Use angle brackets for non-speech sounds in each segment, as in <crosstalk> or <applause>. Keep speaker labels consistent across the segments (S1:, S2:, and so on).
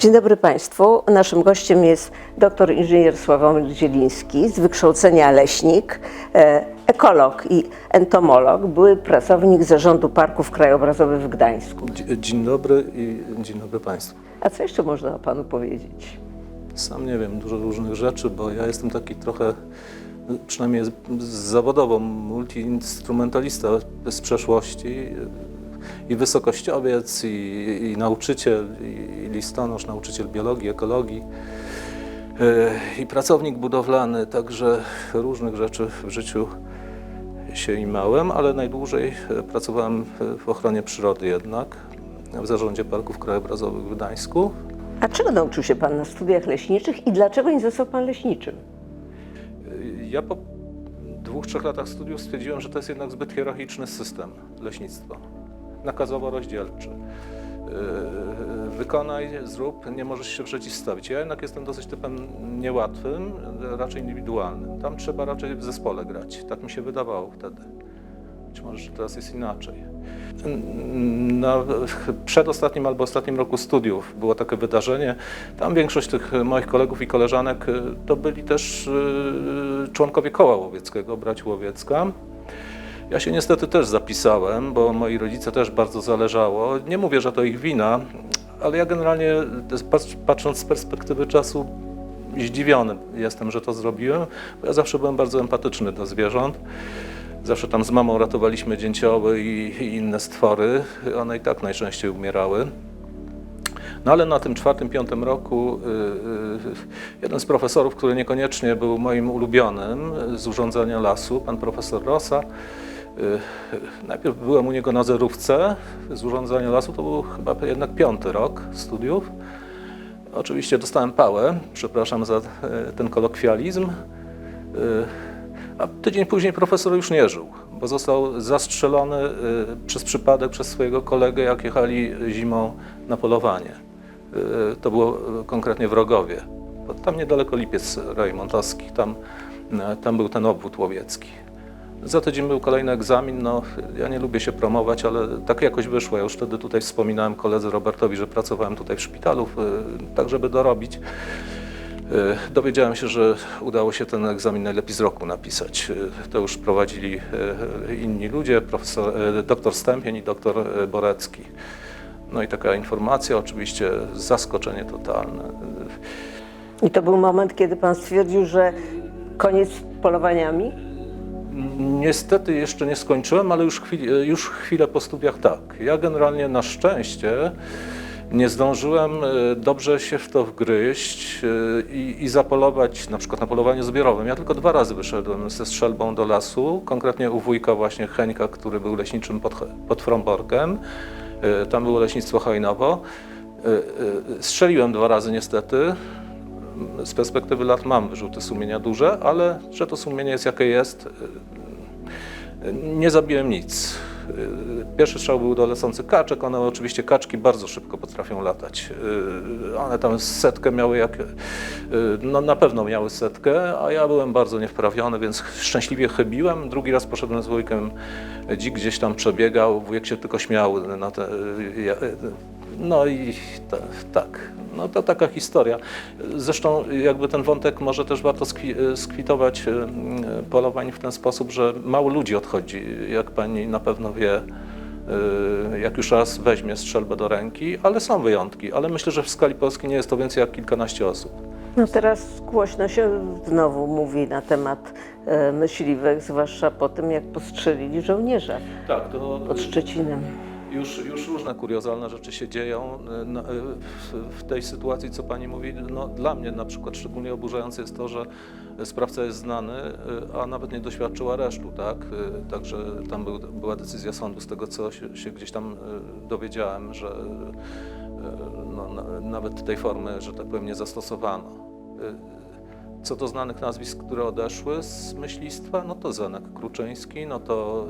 S1: Dzień dobry Państwu. Naszym gościem jest dr inżynier Sławomir Zieliński, z wykształcenia leśnik, e, ekolog i entomolog, były pracownik Zarządu Parków Krajobrazowych w Gdańsku.
S2: Dzie- Dzień dobry i dzień dobry Państwu.
S1: A co jeszcze można o Panu powiedzieć?
S2: Sam nie wiem dużo różnych rzeczy, bo ja jestem taki trochę, przynajmniej zawodowo, multiinstrumentalista z przeszłości i wysokościowiec, i, i nauczyciel, i, listonosz, nauczyciel biologii, ekologii, e, i pracownik budowlany, także różnych rzeczy w życiu się imałem, ale najdłużej e, pracowałem w- w ochronie przyrody jednak, w zarządzie Parków Krajobrazowych w Gdańsku.
S1: A czego nauczył się Pan na studiach leśniczych i dlaczego nie został Pan leśniczym?
S2: Ja po dwóch, trzech latach studiów stwierdziłem, że to jest jednak zbyt hierarchiczny system leśnictwa. Nakazowo-rozdzielczy. Yy, Wykonaj, zrób, nie możesz się przeciwstawić. Ja jednak jestem dosyć typem niełatwym, raczej indywidualnym. Tam trzeba raczej w zespole grać. Tak mi się wydawało wtedy. Być może że teraz jest inaczej. Na przedostatnim albo ostatnim roku studiów było takie wydarzenie. Tam większość tych moich kolegów i koleżanek y, to byli też y, członkowie koła łowieckiego, braci łowiecka. Ja się niestety też zapisałem, bo moi rodzice też bardzo zależało. Nie mówię, że to ich wina, ale ja generalnie patrz- patrząc z perspektywy czasu zdziwiony jestem, że to zrobiłem, ja zawsze byłem bardzo empatyczny do zwierząt. Zawsze tam z mamą ratowaliśmy dzięcioły i, i inne stwory. One i tak najczęściej umierały. No ale na tym czwartym, piątym roku y, y, jeden z profesorów, który niekoniecznie był moim ulubionym z urządzenia lasu, pan profesor Rosa, najpierw byłem u niego na zerówce z urządzenia lasu, to był chyba jednak piąty rok studiów. Oczywiście dostałem pałę, przepraszam za e, ten kolokwializm. E, A tydzień później profesor już nie żył, bo został zastrzelony e, przez przypadek przez swojego kolegę, jak jechali zimą na polowanie. To było konkretnie w Rogowie. Tam niedaleko Lipiec Rejmontowski, tam, tam był ten obwód łowiecki. Za tydzień był kolejny egzamin. No, ja nie lubię się promować, ale tak jakoś wyszło. Ja już wtedy tutaj wspominałem koledze Robertowi, że pracowałem tutaj w szpitalu, tak żeby dorobić. Y, Dowiedziałem się, że udało się ten egzamin najlepiej z roku napisać. Y, To już prowadzili y, inni ludzie, profesor, doktor Stępień i doktor Borecki. No i taka informacja, oczywiście zaskoczenie totalne.
S1: I to był moment, kiedy Pan stwierdził, że koniec z polowaniami?
S2: Niestety jeszcze nie skończyłem, ale już, chwil, już chwilę po studiach tak. Ja generalnie na szczęście nie zdążyłem e, dobrze się w to wgryźć e, i, i zapolować na przykład na polowaniu zbiorowym. Ja tylko dwa razy wyszedłem ze strzelbą do lasu, konkretnie u wujka właśnie Heńka, który był leśniczym pod, pod Fromborkiem. E, Tam było leśnictwo hojnowo. Strzeliłem dwa razy niestety. Z perspektywy lat mam wyrzuty sumienia duże, ale że to sumienie jest jakie jest, nie zabiłem nic. Pierwszy strzał był do lecących kaczek, one oczywiście kaczki bardzo szybko potrafią latać. One tam setkę miały, jak, no na pewno miały setkę, a ja byłem bardzo niewprawiony, więc szczęśliwie chybiłem. Drugi raz poszedłem z wujkiem, dzik gdzieś tam przebiegał, wujek się tylko śmiał na te, no i ta, tak, no to taka historia. Zresztą jakby ten wątek może też warto skwi- skwitować e, polowań w ten sposób, że mało ludzi odchodzi, jak pani na pewno wie, e, jak już raz weźmie strzelbę do ręki, ale są wyjątki, ale myślę, że w skali Polski nie jest to więcej jak kilkanaście osób.
S1: No teraz głośno się znowu mówi na temat e, myśliwych, zwłaszcza po tym, jak postrzelili żołnierza
S2: Tak, to
S1: pod Szczecinem.
S2: Już, już różne kuriozalne rzeczy się dzieją no, y, w, tej sytuacji, co pani mówi. No, dla mnie na przykład szczególnie oburzające jest to, że sprawca jest znany, y, a nawet nie doświadczył aresztu, tak? Także tam był, była decyzja sądu, z tego co się, się gdzieś tam dowiedziałem, że no, na, nawet tej formy, że tak powiem, nie zastosowano. Co do znanych nazwisk, które odeszły z myślistwa, no to Zenek Kruczyński, no to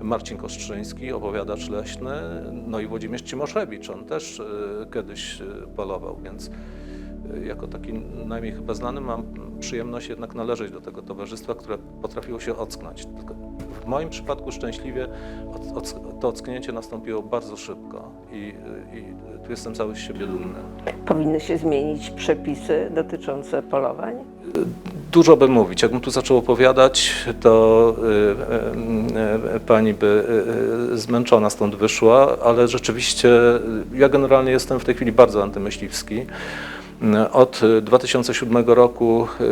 S2: y, Marcin Kostrzyński, opowiadacz leśny, no i Włodzimierz Cimoszewicz, on też y, kiedyś y, polował, więc jako taki najmniej chyba znany mam przyjemność jednak należeć do tego towarzystwa, które potrafiło się ocknąć. Tylko w moim przypadku szczęśliwie to ocknięcie nastąpiło bardzo szybko i, i tu jestem cały z siebie dumny.
S1: Powinny się zmienić przepisy dotyczące polowań?
S2: Dużo by mówić. Jakbym tu zaczął opowiadać, to y, y, y, pani by y, zmęczona stąd wyszła, ale rzeczywiście ja generalnie jestem w tej chwili bardzo antymyśliwski. Y, Od y, 2007 roku y,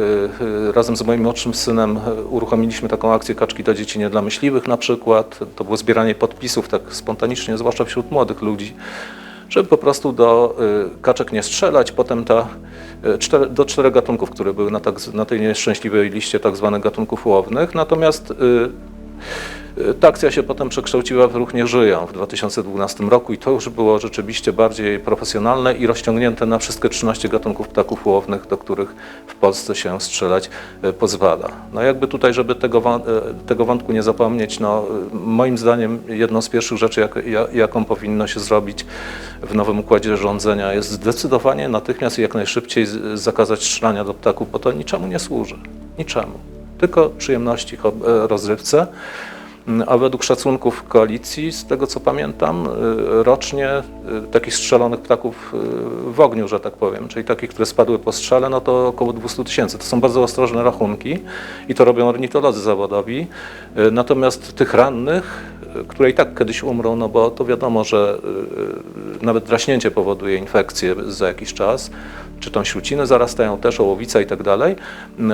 S2: y, razem z moim młodszym synem uruchomiliśmy taką akcję Kaczki to dzieci nie dla myśliwych na przykład. To było zbieranie podpisów tak spontanicznie, zwłaszcza wśród młodych ludzi żeby po prostu do kaczek nie strzelać. Potem ta, do czterech gatunków, które były na, tak, na tej nieszczęśliwej liście tak zwanych gatunków łownych. Natomiast ta akcja się potem przekształciła w ruch Nie Żyją w 2012 roku i to już było rzeczywiście bardziej profesjonalne i rozciągnięte na wszystkie 13 gatunków ptaków łownych, do których w Polsce się strzelać y, pozwala. No jakby tutaj, żeby tego, y, tego wątku nie zapomnieć, no y, moim zdaniem jedną z pierwszych rzeczy, jak, ja- jaką powinno się zrobić w nowym układzie rządzenia jest zdecydowanie natychmiast i jak najszybciej zakazać strzelania do ptaków, bo to niczemu nie służy. Niczemu. Tylko przyjemności, e, rozrywce. Mm, A według szacunków koalicji, z tego co pamiętam, y, rocznie y, takich strzelonych ptaków y, w ogniu, że tak powiem, czyli takich, które spadły po strzale, no to około 200 tysięcy. To są bardzo ostrożne rachunki i to robią ornitolodzy zawodowi. Natomiast tych rannych, które i tak kiedyś umrą, no bo to wiadomo, że y, y, nawet draśnięcie powoduje infekcję za jakiś czas, czy tam śruciny zarastają też, ołowica i tak dalej,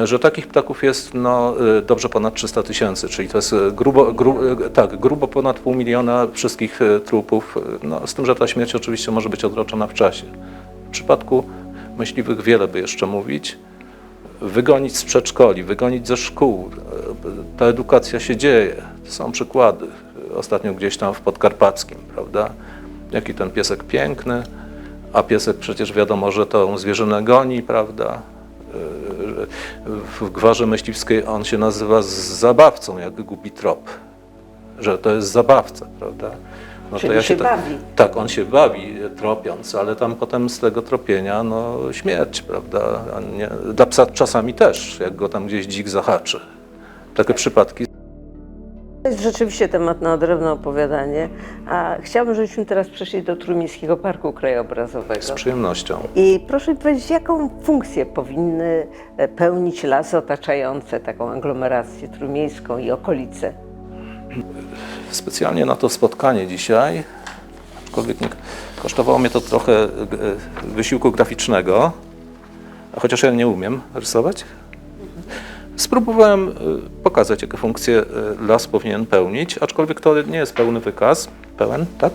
S2: że takich ptaków jest no, y, dobrze ponad 300 tysięcy, czyli to jest grubo, gru, tak, grubo ponad pół miliona wszystkich trupów, no, z tym, że ta śmierć oczywiście może być odroczona w czasie. W przypadku myśliwych wiele by jeszcze mówić, wygonić z przedszkoli, wygonić ze szkół. Ta edukacja się dzieje. Są przykłady. Ostatnio gdzieś tam w Podkarpackim, prawda? Jaki ten piesek piękny, a piesek przecież wiadomo, że tą zwierzynę goni, prawda? W gwarze myśliwskiej on się nazywa z- zabawcą, jak gubi trop. Że to jest zabawca, prawda? No
S1: Czyli się
S2: tak-
S1: bawi.
S2: tak, on się bawi e, tropiąc, ale tam potem z tego tropienia no śmierć, prawda? Nie, dla psa czasami też, jak go tam gdzieś dzik zahaczy. Takie przypadki.
S1: To jest rzeczywiście temat na odrębne opowiadanie, a chciałabym, żebyśmy teraz przeszli do Trójmiejskiego Parku Krajobrazowego.
S2: Z przyjemnością.
S1: I proszę mi powiedzieć, jaką funkcję powinny e, pełnić lasy otaczające taką aglomerację trójmiejską i okolice?
S2: Specjalnie na to spotkanie dzisiaj, aczkolwiek nie, kosztowało mnie to trochę e, wysiłku graficznego, chociaż ja nie umiem rysować. Spróbowałem e, pokazać, jakie funkcje e, las powinien pełnić, aczkolwiek to nie jest pełny wykaz, pełen, tak?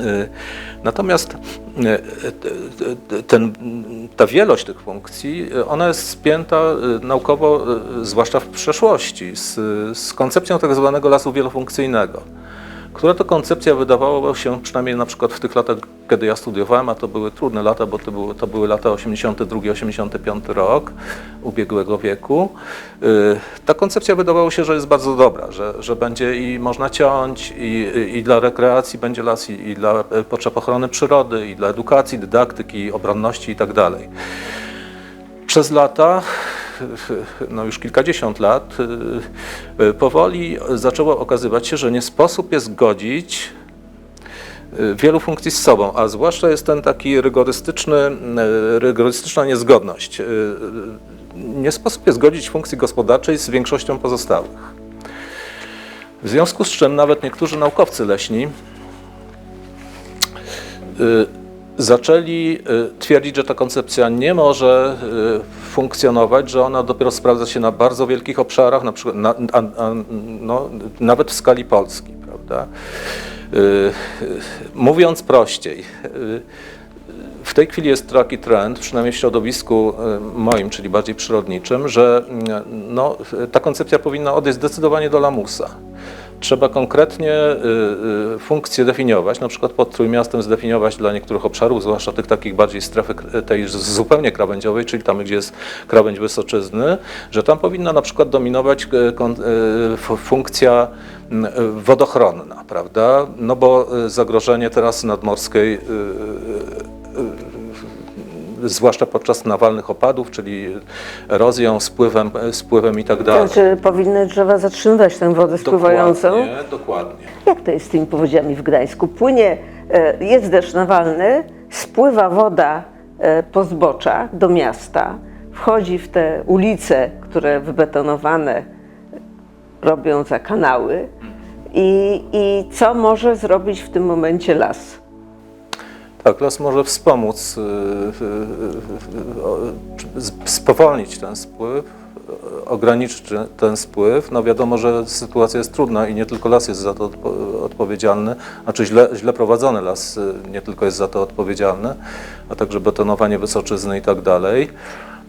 S2: E, Natomiast ten, ta wielość tych funkcji, ona jest spięta naukowo, zwłaszcza w przeszłości, z, z koncepcją tak zwanego lasu wielofunkcyjnego, która to koncepcja wydawało się, przynajmniej na przykład w tych latach, kiedy ja studiowałem, a to były trudne lata, bo to były, to były lata 82-85 rok ubiegłego wieku, y, ta koncepcja wydawało się, że jest bardzo dobra, że, że będzie i można ciąć, i, i dla rekreacji będzie las, i, i dla e, potrzeb ochrony przyrody, i dla edukacji, dydaktyki, obronności i tak. Przez lata, no już kilkadziesiąt lat, powoli zaczęło okazywać się, że nie sposób jest godzić y, wielu funkcji z sobą, a zwłaszcza jest ten taki rygorystyczny, y, rygorystyczna niezgodność. Y, Nie sposób jest godzić funkcji gospodarczej z większością pozostałych. W związku z czym nawet niektórzy naukowcy leśni zaczęli y, twierdzić, że ta koncepcja nie może y, funkcjonować, że ona dopiero sprawdza się na bardzo wielkich obszarach, na przykład na, no, nawet w skali Polski, prawda? Y, Mówiąc prościej, w tej chwili jest taki trend, przynajmniej w środowisku moim, czyli bardziej przyrodniczym, że no, ta koncepcja powinna odejść zdecydowanie do lamusa. Trzeba konkretnie y, y, funkcje definiować, na przykład pod Trójmiastem zdefiniować dla niektórych obszarów, zwłaszcza tych takich bardziej strefy tej zupełnie krawędziowej, czyli tam, gdzie jest krawędź wysoczyzny, że tam powinna na przykład dominować y, funkcja y, wodochronna, prawda? No bo zagrożenie terasy nadmorskiej zwłaszcza podczas nawalnych opadów, czyli erozją, spływem, spływem i tak dalej.
S1: Znaczy, powinny drzewa zatrzymywać tę wodę spływającą.
S2: Dokładnie, dokładnie.
S1: Jak to jest z tymi powodziami w Gdańsku? Płynie, e, jest deszcz nawalny, spływa woda e, po zboczach do miasta, wchodzi w te ulice, które wybetonowane robią za kanały. I, I co może zrobić w tym momencie las?
S2: Tak, las może wspomóc, y, y, y, spowolnić ten spływ, ograniczyć ten spływ. No wiadomo, że sytuacja jest trudna i nie tylko las jest za to odpo- odpowiedzialny, znaczy źle, źle prowadzony las nie tylko jest za to odpowiedzialny, a także betonowanie wysoczyzny i tak dalej.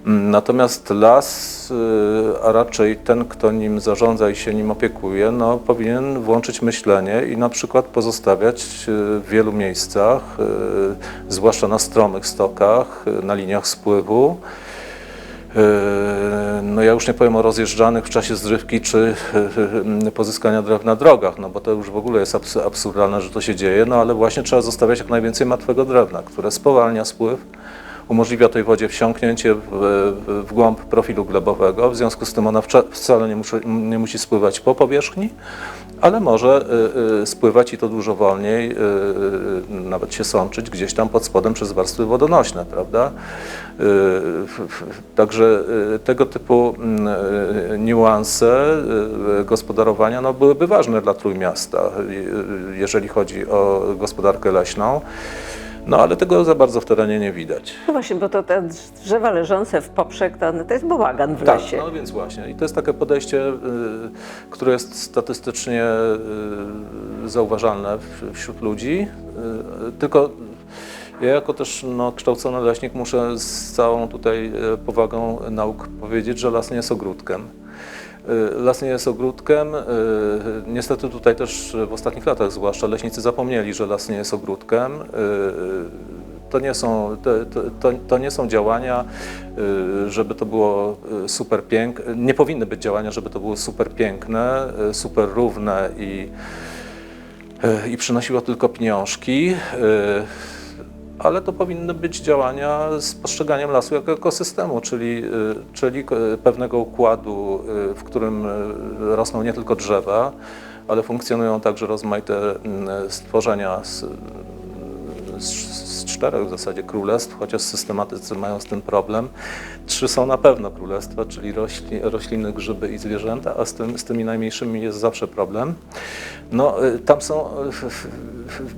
S2: Natomiast las, y, a raczej ten, kto nim zarządza i się nim opiekuje, no, powinien włączyć myślenie i na przykład pozostawiać y, w wielu miejscach, y, zwłaszcza na stromych stokach, na liniach spływu, no ja już nie powiem o rozjeżdżanych w czasie zrywki czy pozyskania drew na drogach, no bo to już w ogóle jest abs- absurdalne, że to się dzieje, no ale właśnie trzeba zostawiać jak najwięcej martwego drewna, które spowalnia spływ, umożliwia tej wodzie wsiąknięcie w, w, głąb profilu glebowego. W związku z tym ona wcale nie, muszy, nie musi spływać po powierzchni, ale może y, y, spływać i to dużo wolniej, y, nawet się sączyć gdzieś tam pod spodem przez warstwy wodonośne, prawda? Także tego typu mm, niuanse gospodarowania no, byłyby ważne dla Trójmiasta, jeżeli chodzi o gospodarkę leśną. No ale tego za bardzo w terenie nie widać.
S1: No właśnie, bo to te drzewa leżące w poprzek, to, to jest bałagan w
S2: Tak,
S1: lesie.
S2: no więc właśnie. I to jest takie podejście, y, które jest statystycznie y, zauważalne wśród ludzi. Y, Tylko ja jako też no, kształcony leśnik muszę z całą tutaj powagą nauk powiedzieć, że las nie jest ogródkiem. Y, Las nie jest ogródkiem. Y, Niestety tutaj też w ostatnich latach zwłaszcza leśnicy zapomnieli, że las nie jest ogródkiem. Y, To nie są, to, to, to, nie są działania, żeby to było super piękne. Nie powinny być działania, żeby to było super piękne, super równe i, i przynosiło tylko pieniążki. Ale to powinny być działania z postrzeganiem lasu jako ekosystemu, czyli, y, czyli y, pewnego układu, y, w którym rosną nie tylko drzewa, ale funkcjonują także rozmaite mm, stworzenia z, z czterech w zasadzie królestw, chociaż systematycy mają z tym problem. Trzy są na pewno królestwa, czyli rośli, rośliny, grzyby i zwierzęta, a z, tym, z tymi najmniejszymi jest zawsze problem. No, y, tam są y,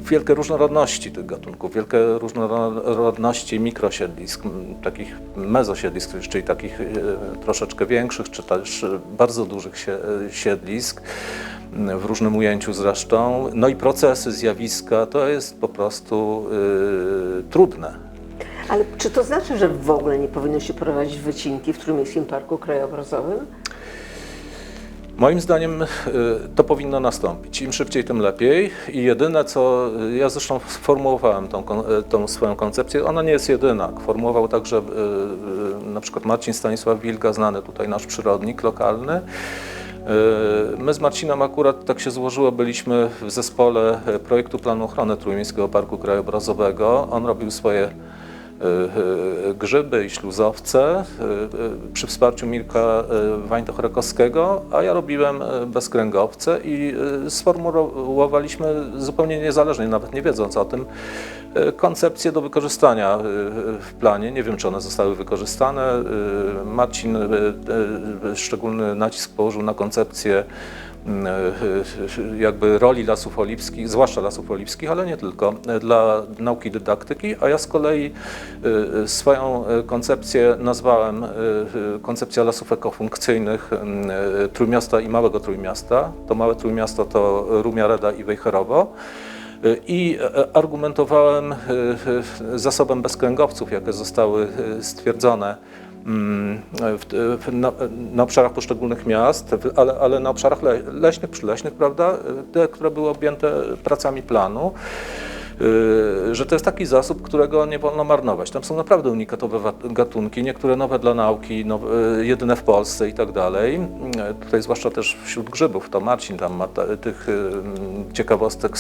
S2: wielkie różnorodności tych gatunków, wielkie różnorodności mikrosiedlisk, takich mezosiedlisk, czyli takich y, troszeczkę większych, czy też bardzo dużych sie- siedlisk, w różnym ujęciu zresztą. No i procesy, zjawiska, to jest po prostu y, trudne.
S1: Ale czy to znaczy, że w ogóle nie powinno się prowadzić wycinki w Trójmiejskim Parku Krajobrazowym?
S2: Moim zdaniem y, to powinno nastąpić. Im szybciej, tym lepiej. I jedyne, co y, ja zresztą sformułowałem tą, y, tą swoją koncepcję, ona nie jest jedyna. Formułował także na przykład Marcin Stanisław Wilga, znany tutaj nasz przyrodnik lokalny. Y, My z Marcinem akurat tak się złożyło, byliśmy w zespole y, projektu planu ochrony Trójmiejskiego Parku Krajobrazowego. On robił swoje grzyby i śluzowce y, przy wsparciu Mirka Wańtoch-Rakowskiego, a ja robiłem bezkręgowce i sformułowaliśmy zupełnie niezależnie, nawet nie wiedząc o tym, koncepcje do wykorzystania w planie. Nie wiem, czy one zostały wykorzystane. Marcin szczególny nacisk położył na koncepcję jakby roli lasów oliwskich, zwłaszcza lasów oliwskich, ale nie tylko, y, dla nauki dydaktyki, a ja z kolei y, swoją y, koncepcję nazwałem y, y, koncepcja lasów ekofunkcyjnych y, Trójmiasta i Małego Trójmiasta. To Małe Trójmiasto to Rumia, Reda i Wejherowo. Y, I argumentowałem y, y, zasobem bezkręgowców, jakie zostały y, stwierdzone w, w, na, na obszarach poszczególnych miast, ale, ale na obszarach le, leśnych, przyleśnych, prawda, te, które były objęte pracami planu, y, że to jest taki zasób, którego nie wolno marnować. Tam są naprawdę unikatowe gatunki, niektóre nowe dla nauki, nowe, y, jedyne w Polsce i tak dalej. Y, Tutaj zwłaszcza też wśród grzybów, to Marcin tam ma tych ciekawostek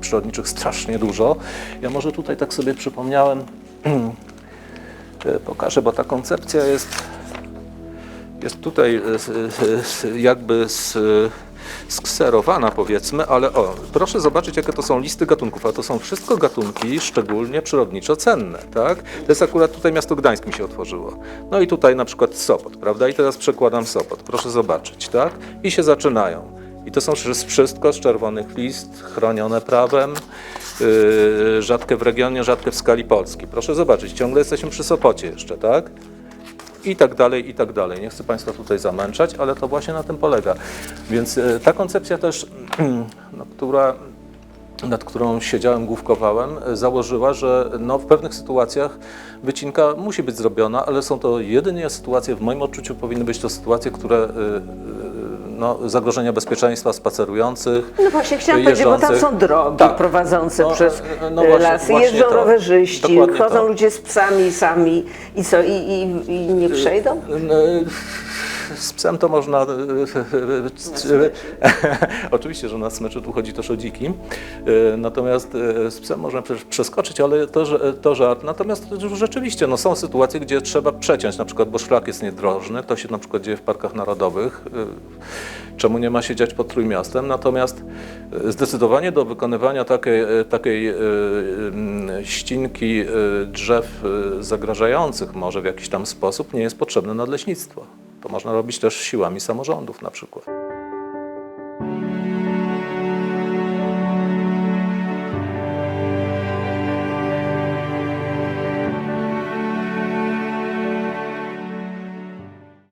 S2: przyrodniczych strasznie dużo. Ja może tutaj tak sobie przypomniałem <clears throat> pokażę, bo ta koncepcja jest, jest tutaj e, jakby s- skserowana powiedzmy, ale o, proszę zobaczyć jakie to są listy gatunków, a to są wszystko gatunki szczególnie przyrodniczo cenne, tak? To jest akurat tutaj miasto Gdańsk mi się otworzyło. No i tutaj na przykład Sopot, prawda? I teraz przekładam Sopot, proszę zobaczyć, tak? I się zaczynają. I to są wszy- wszystko z czerwonych list, chronione prawem, rzadkie w regionie, rzadkie w skali Polski. Proszę zobaczyć, ciągle jesteśmy przy Sopocie jeszcze, tak? i tak dalej, i tak dalej. Nie chcę Państwa tutaj zamęczać, ale to właśnie na tym polega. Więc e, ta koncepcja też, <clears throat> no, która, nad którą siedziałem, główkowałem, e, założyła, że no, w pewnych sytuacjach wycinka musi być zrobiona, ale są to jedynie sytuacje, w moim odczuciu powinny być to sytuacje, które no, zagrożenia bezpieczeństwa spacerujących,
S1: No właśnie chciałam powiedzieć, bo tam są drogi
S2: Tak.
S1: prowadzące
S2: No,
S1: przez
S2: e, no
S1: e,
S2: właśnie-
S1: lasy,
S2: właśnie
S1: jeżdżą
S2: to.
S1: rowerzyści,
S2: Dokładnie
S1: chodzą
S2: to.
S1: ludzie z psami sami i co, i, i, i nie przejdą?
S2: E, Z psem to można. e, Oczywiście, że na smyczy tu chodzi też o dziki. E, Natomiast e, z psem można przeskoczyć, ale to, to żart. Natomiast rzeczywiście no, są sytuacje, gdzie trzeba przeciąć, na przykład, bo szlak jest niedrożny. To się na przykład dzieje w parkach narodowych. E, Czemu nie ma się dziać pod Trójmiastem? Natomiast e, zdecydowanie do wykonywania takiej, e, takiej e, mm, ścinki e, drzew e, zagrażających może w jakiś tam sposób nie jest potrzebne nadleśnictwo. To można robić też siłami samorządów na przykład.